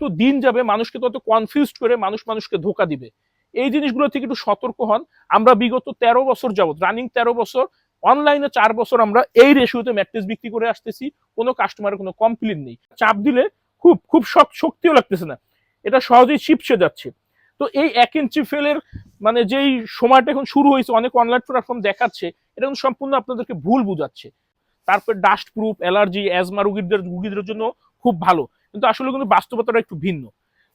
তো দিন যাবে, মানুষকে তত কনফিউজ করে মানুষ মানুষকে ধোকা দিবে। এই জিনিসগুলো থেকে একটু সতর্ক হন। আমরা বিগত তেরো বছর যাবত রানিং তেরো বছর অনলাইনে চার বছর আমরা এই রেশিওতে ম্যাট্রেস বিক্রি করে আসতেছি। কোনো কাস্টমারের কোনো কমপ্লেন নেই। চাপ দিলে খুব খুব শক, শক্তিও লাগতেছে না। এটা সহজেই চিপসে যাচ্ছে। তো এই এক ইঞ্চি ফেলের মানে যেই সময়টা এখন শুরু হয়েছে, অনেক অনলাইন প্ল্যাটফর্ম দেখাচ্ছে, এটা কিন্তু সম্পূর্ণ আপনাদেরকে ভুল বুঝাচ্ছে। তারপর ডাস্ট প্রুফ অ্যালার্জি অ্যাজমা রোগীদের রোগীদের জন্য খুব ভালো। কিন্তু আসলে কিন্তু বাস্তবতাটা একটু ভিন্ন।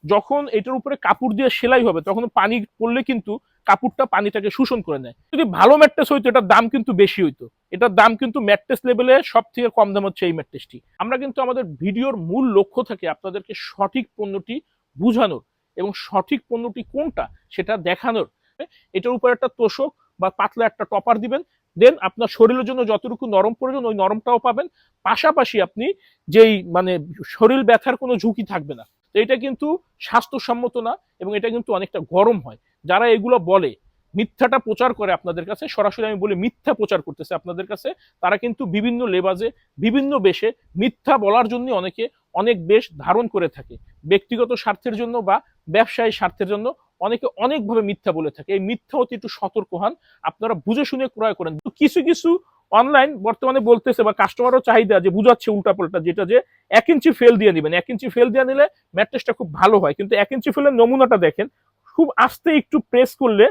যখন এটার উপরে কাপড় দিয়ে সেলাই হবে, তখন পানি পড়লে কিন্তু কাপড়টা পানিটাকে শোষণ করে নেয়। যদি ভালো ম্যাট্রেস হইতো, এটার দাম কিন্তু বেশি হইতো। এটার দাম কিন্তু ম্যাট্রেস লেভেলে সব থেকে কম দাম হচ্ছে এই ম্যাট্রেসটি। আমরা কিন্তু আমাদের ভিডিওর মূল লক্ষ্য থাকে আপনাদেরকে সঠিক পণ্যটি বুঝানোর এবং সঠিক পণ্যটি কোনটা সেটা দেখানোর। এটার উপর একটা তোষক বা পাতলা একটা টপার দিবেন দেন আপনার শরীরের জন্য যতটুকু নরম প্রয়োজন, ওই নরমটাও পাবেন। পাশাপাশি আপনি যেই মানে শরীর ব্যথার কোনো ঝুঁকি থাকবে না। তো এটা কিন্তু স্বাস্থ্যসম্মত না এবং এটা কিন্তু অনেকটা গরম হয়। যারা এগুলো বলে, মিথ্যাটা প্রচার করে আপনাদের কাছে, সরাসরি আমি বলি মিথ্যা প্রচার করতেছে আপনাদের কাছে, তারা কিন্তু বিভিন্ন লেবাজে, বিভিন্ন বেশে মিথ্যা বলার জন্য অনেকে অনেক বেশ ধারণ করে থাকে। ব্যক্তিগত স্বার্থের জন্য বা ব্যবসায়ী স্বার্থের জন্য অনেকে অনেকভাবে মিথ্যা বলে থাকে। এই মিথ্যা হতে একটু সতর্ক হন। আপনারা বুঝে শুনে ক্রয় করেন। কিছু কিছু অনলাইন বর্তমানে বলতেছে বা কাস্টমারও চাহিদা যে বুঝাচ্ছে উল্টাপাল্টা, যেটা যে এক ইঞ্চি ফেল দিয়ে নেবেন। এক ইঞ্চি ফেল দিয়ে নিলে ম্যাট্রেসটা খুব ভালো হয়। কিন্তু এক ইঞ্চি ফেলের নমুনাটা দেখেন, খুব আস্তে একটু প্রেস করলে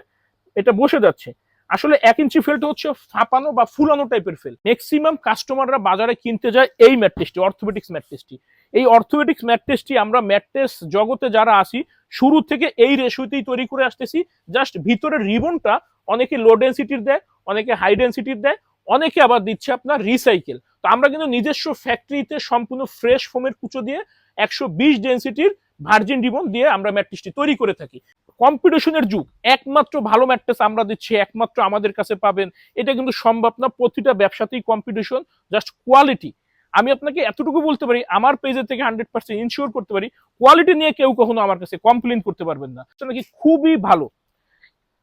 এটা বসে যাচ্ছে। আসলে এক ইঞ্চি ফেলটা হচ্ছে ফাঁপানো বা ফুলানো টাইপের ফেল ম্যাক্সিমাম কাস্টমাররা বাজারে কিনতে যায় এই ম্যাট্রেসটি অর্থোপেডিক্স ম্যাট্রেসটি এই অর্থোপেডিক্স ম্যাট্রেসটি আমরা ম্যাট্রেস জগতে যারা আসি, শুরু থেকে এই রেশিওতেই তৈরি করে আসতেছি। জাস্ট ভিতরের রিবনটা অনেকে লো ডেন্সিটির দেয়, অনেকে হাই ডেন্সিটির দেয়, অনেকে আবার দিচ্ছে আপনার রিসাইকেল তো আমরা কিন্তু নিজস্ব ফ্যাক্টরিতে সম্পূর্ণ ফ্রেশ ফোমের কুচো দিয়ে একশো বিশ ডেন্সিটির ভার্জিন রিবন দিয়ে আমরা ম্যাট্রেসটি তৈরি করে থাকি। কম্পিটিশনের যুগ, একমাত্র ভালো ম্যাট্রেস আমরা দিচ্ছি, একমাত্র আমাদের কাছে পাবেন। এটা কিন্তু সম্ভব না, প্রতিটা ব্যবসাতেই কম্পিটিশন জাস্ট কোয়ালিটি আমি আপনাকে এতটুকু বলতে পারি, আমার পেজের থেকে হান্ড্রেড পার্সেন্ট ইনশিওর করতে পারি কোয়ালিটি নিয়ে কেউ কখনো আমার কাছে কমপ্লেন করতে পারবেন না। নাকি খুবই ভালো।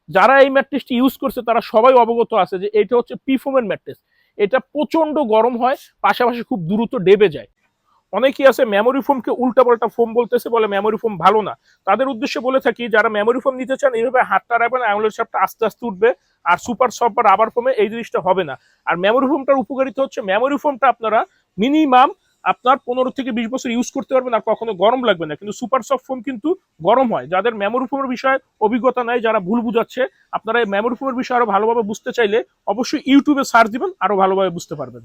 যারা এই ম্যাট্রেসটি ইউজ করছে, তারা সবাই অবগত আছে যে এটা হচ্ছে পিফোমের ম্যাট্রেস এটা প্রচণ্ড গরম হয়, পাশাপাশি খুব দ্রুত ডেবে যায়। অনেকেই আছে মেমোরি ফোমকে উল্টাপাল্টা ফোম বলতেছে, বলে মেমোরি ফোম ভালো না। তাদের উদ্দেশ্যে বলে থাকি, যারা মেমোরি ফোম নিতে চান, এইভাবে হাতটা রাখবেন আঙুলের সাপটা আস্তে আস্তে উঠবে, আর সুপার সফট বা রাবার ফোমে এই জিনিসটা হবে না। আর মেমোরি ফোমটার উপকারিতা হচ্ছে মেমোরি ফোমটা আপনারা মিনিমাম আপনার পনেরো থেকে বিশ বছর ইউজ করতে পারবেন আর কখনো গরম লাগবে না। কিন্তু সুপার সফট ফোম কিন্তু গরম হয়। যাদের মেমোরি ফোমের বিষয়ে অভিজ্ঞতা নাই, যারা ভুল বুঝাচ্ছে, আপনারা এই মেমোরি ফোমের বিষয়ে আরও ভালোভাবে বুঝতে চাইলে অবশ্যই ইউটিউবে সার্চ দিবেন, আরও ভালোভাবে বুঝতে পারবেন।